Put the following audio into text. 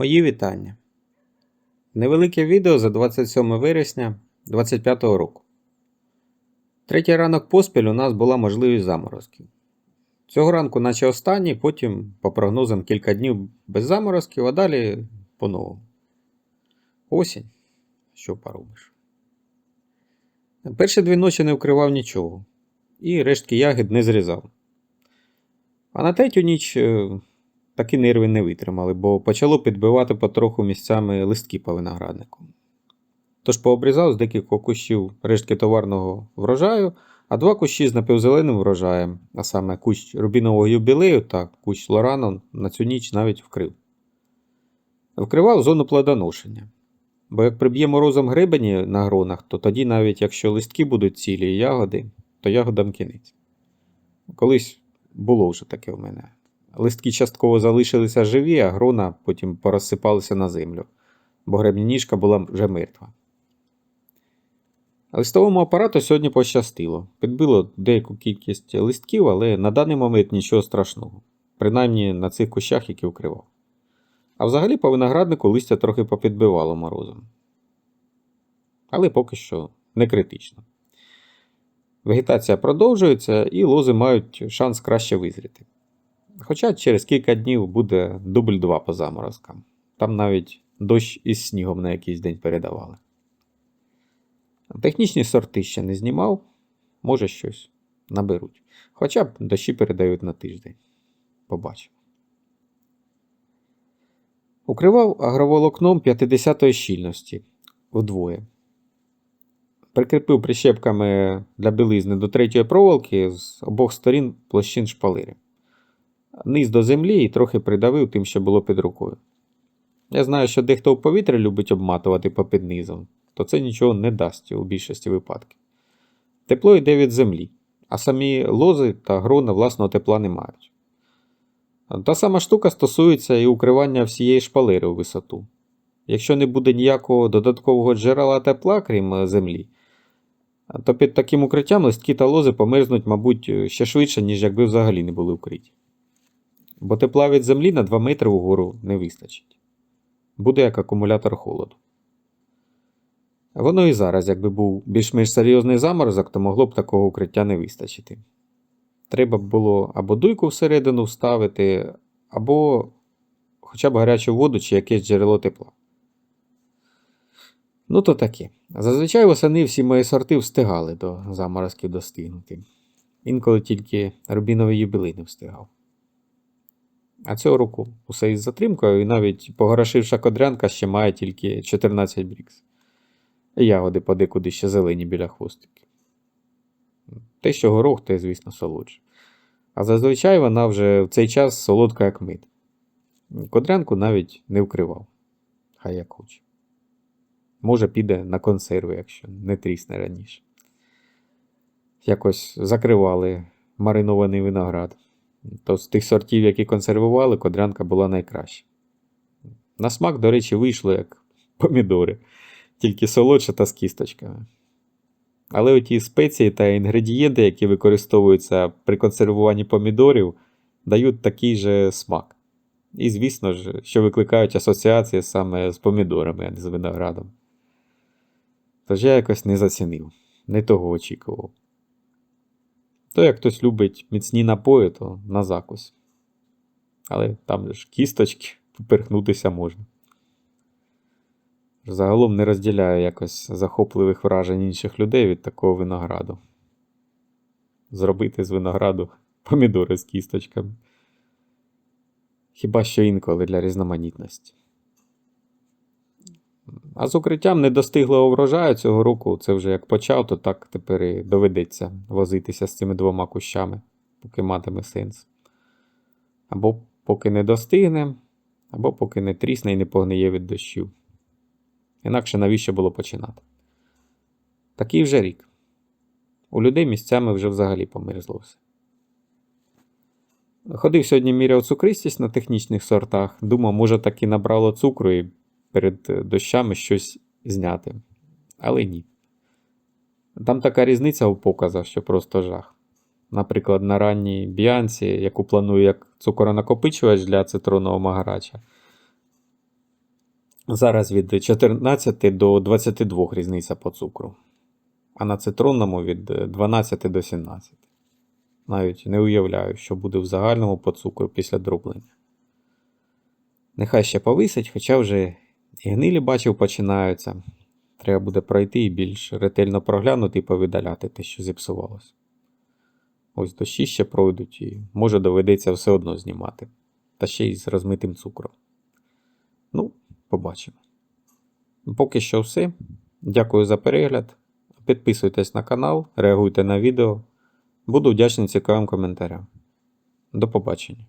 Мої вітання. Невелике відео за 27 вересня 2025 року. Третій ранок поспіль у нас була можливість заморозків. Цього ранку, наче останній, потім, по прогнозам, кілька днів без заморозків, а далі по-новому. Осінь. Що поробиш? Перші дві ночі не вкривав нічого, і рештки ягід не зрізав. А на третю ніч такі нерви не витримали, бо почало підбивати потроху місцями листки по винограднику. Тож пообрізав з декількох кущів рештки товарного врожаю, а два кущі з напівзеленим врожаєм, а саме кущ рубінового юбілею та кущ лорану на цю ніч навіть вкрив. Вкривав зону плодоношення. Бо як приб'є морозом гребені на гронах, то тоді, навіть якщо листки будуть цілі і ягоди, то ягодам кінець. Колись було вже таке в мене. Листки частково залишилися живі, а грона потім порозсипалися на землю, бо гребнініжка була вже мертва. Листовому апарату сьогодні пощастило. Підбило деяку кількість листків, але на даний момент нічого страшного, принаймні на цих кущах, які вкривав. А взагалі по винограднику листя трохи попідбивало морозом. Але поки що не критично. Вегетація продовжується і лози мають шанс краще визріти. Хоча через кілька днів буде дубль 2 по заморозкам. Там навіть дощ із снігом на якийсь день передавали. Технічні сорти ще не знімав, може щось наберуть. Хоча б дощі передають на тиждень. Побачимо. Укривав агроволокном 50-ї щільності вдвоє. Прикріпив прищепками для білизни до третьої проволоки з обох сторін площин шпалири. Низ до землі і трохи придавив тим, що було під рукою. Я знаю, що дехто в повітря любить обматувати попід низом, то це нічого не дасть у більшості випадків. Тепло йде від землі, а самі лози та грона власного тепла не мають. Та сама штука стосується і укривання всієї шпалири у висоту. Якщо не буде ніякого додаткового джерела тепла, крім е, землі, то під таким укриттям листки та лози померзнуть, мабуть, ще швидше, ніж якби взагалі не були вкриті. Бо тепла від землі на 2 метри вгору не вистачить. Буде як акумулятор холоду. Воно і зараз, якби був більш-менш серйозний заморозок, то могло б такого укриття не вистачити. Треба було або дуйку всередину вставити, або хоча б гарячу воду чи якесь джерело тепла. Ну, то таке. Зазвичай восени всі мої сорти встигали до заморозків достигнути. Інколи тільки рубіновий юбілей не встигав. А цього року усе із затримкою, і навіть погорошивша кодрянка ще має тільки 14 брікс. Ягоди подекуди ще зелені біля хвостиків. Те, що горох, те, звісно, солодше. А зазвичай вона вже в цей час солодка, як мид. Кодрянку навіть не вкривав. Хай як хоче. Може, піде на консерви, якщо не трісне раніше. Якось закривали маринований виноград. То з тих сортів, які консервували, кодрянка була найкраща. На смак, до речі, вийшло як помідори, тільки солодше та з кісточками. Але оті спеції та інгредієнти, які використовуються при консервуванні помідорів, дають такий же смак. І, звісно ж, що викликають асоціації саме з помідорами, а не з виноградом. Тож я якось не зацінив, не того очікував. То як хтось любить міцні напої, то на закусь. Але там ж кісточки поперхнутися можна. Загалом не розділяю якось захопливих вражень інших людей від такого винограду. Зробити з винограду помідори з кісточками. Хіба що інколи для різноманітності. А з укриттям недостиглого врожаю цього року це вже як почав, то так тепер і доведеться возитися з цими двома кущами, поки матиме сенс. Або поки не достигне, або поки не трісне і не погниє від дощів. Інакше навіщо було починати? Такий вже рік. У людей місцями вже взагалі померзло. Ходив сьогодні міряв цукристість на технічних сортах, думав, може таки набрало цукру і перед дощами щось зняти. Але ні. Там така різниця у показах, що просто жах. Наприклад, на ранній біанці, яку планую як цукоронакопичувач для цитронного магарача, Зараз від 14 до 22 різниця по цукру. А на цитронному від 12 до 17. Навіть не уявляю, що буде в загальному по цукру після дроблення. Нехай ще повисить, хоча вже і гнилі бачив починаються. Треба буде пройти і більш ретельно проглянути і повидаляти те, що зіпсувалося. Ось дощі ще пройдуть і може доведеться все одно знімати. Та ще й з розмитим цукром. Ну, побачимо. Поки що все. Дякую за перегляд. Підписуйтесь на канал, реагуйте на відео. Буду вдячний цікавим коментарям. До побачення.